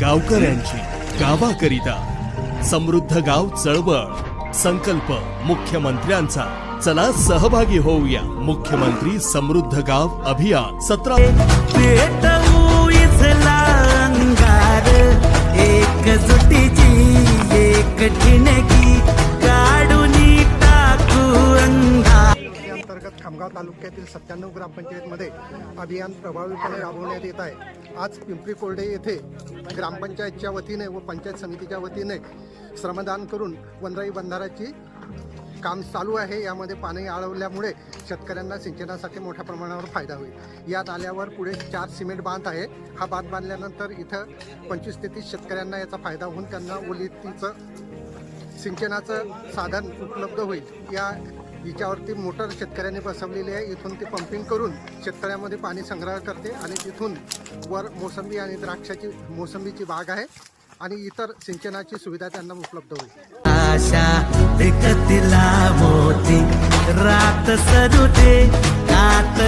गावकऱ्यांची गावाकरिता. समृद्ध गाव चळवळ संकल्प मुख्यमंत्र्यांचा. चला सहभागी होऊया. मुख्यमंत्री समृद्ध गाव अभियान. सतरा अंतर्गत खामगाव तालुक्यातील सत्त्याण्णव ग्रामपंचायतमध्ये अभियान प्रभावीपणे राबवण्यात येत आहे. आज पिंपरी कोर्डे येथे ग्रामपंचायतच्या वतीने व पंचायत समितीच्या वतीने श्रमदान करून वनराई बंधाराची काम चालू आहे. यामध्ये पाणी आळवल्यामुळे शेतकऱ्यांना सिंचनासाठी मोठ्या प्रमाणावर फायदा होईल. या नाल्यावर पुढे चार सिमेंट बांध आहे. हा बांध बांधल्यानंतर इथं पंचवीस ते तीस शेतकऱ्यांना याचा फायदा होऊन त्यांना ओलितीचं सिंचनाचं साधन उपलब्ध होईल. या हिच्यावरती मोटर शेतकऱ्यांनी बसवलेली आहे. इथून ती पंपिंग करून शेतकऱ्यामध्ये पाणी संग्रह करते आणि तिथून वर मोसंबी आणि द्राक्षाची मोसंबीची बाग आहे आणि इतर सिंचनाची सुविधा त्यांना उपलब्ध होईल. आशा विकतीला मोती रात सरुते कात